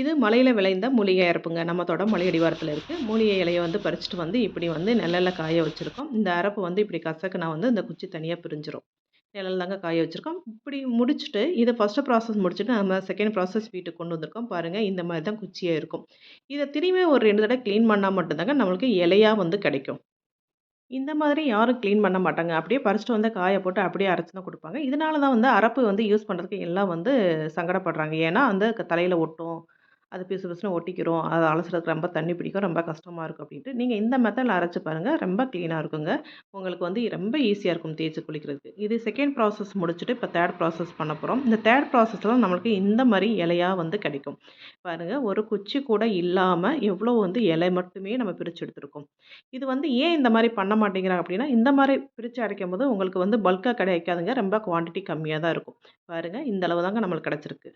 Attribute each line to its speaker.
Speaker 1: இது மலையில் விளைந்த மூலிகை அரப்புங்க நம்ம தொட மலையடிவாரத்தில் இருக்குது மூலிகை இலையை வந்து பறிச்சுட்டு வந்து இப்படி வந்து நிழலில் காய வச்சுருக்கோம். இந்த அரப்பு வந்து இப்படி கசக்குனா வந்து இந்த குச்சி தனியாக பிரிஞ்சிடும் நிழல் தாங்க காய வச்சுருக்கோம். இப்படி முடிச்சுட்டு இதை ஃபஸ்ட்டு ப்ராசஸ் முடிச்சுட்டு நம்ம செகண்ட் ப்ராசஸ் வீட்டுக்கு கொண்டு வந்திருக்கோம். பாருங்கள் இந்த மாதிரி தான் குச்சியாக இருக்கும். இதை திரும்பி ஒரு ரெண்டு தடவை க்ளீன் பண்ணால் மட்டும்தாங்க நம்மளுக்கு இலையாக வந்து கிடைக்கும். இந்த மாதிரி யாரும் க்ளீன் பண்ண மாட்டாங்க. அப்படியே பறிச்சுட்டு வந்து காய போட்டு அப்படியே அரைச்சி தான் கொடுப்பாங்க. இதனால தான் வந்து அரப்பு வந்து யூஸ் பண்ணுறதுக்கு எல்லாம் வந்து சங்கடப்படுறாங்க. ஏன்னா அந்த தலையில் ஒட்டும் அது பிசு பிசுன்னு ஒட்டிக்கிறோம் அதை அலசுறதுக்கு ரொம்ப தண்ணி பிடிக்கும் ரொம்ப கஷ்டமாக இருக்கும் அப்படின்ட்டு. நீங்கள் இந்த மெத்தடில் அரைச்சி பாருங்கள் ரொம்ப க்ளீனாக இருக்குங்க. உங்களுக்கு வந்து ரொம்ப ஈஸியாக இருக்கும் தேய்ச்சி குளிக்கிறதுக்கு. இது செகண்ட் ப்ராசஸ் முடிச்சுட்டு இப்போ தேர்ட் ப்ராசஸ் பண்ண போகிறோம் இந்த தேர்ட் ப்ராசஸில் நம்மளுக்கு இந்த மாதிரி இலையாக வந்து கிடைக்கும். பாருங்கள் ஒரு குச்சி கூட இல்லாமல் எவ்வளோ வந்து இலை மட்டுமே நம்ம பிரித்து எடுத்துருக்கோம். இது வந்து ஏன் இந்த மாதிரி பண்ண மாட்டேங்கிறாங்க அப்படின்னா இந்த மாதிரி பிரித்து அடைக்கும் போது உங்களுக்கு வந்து பல்காக கிடைக்காதுங்க ரொம்ப குவான்டிட்டி கம்மியாக தான் இருக்கும். பாருங்கள் இந்த அளவு தாங்க நம்மளுக்கு கிடச்சிருக்கு.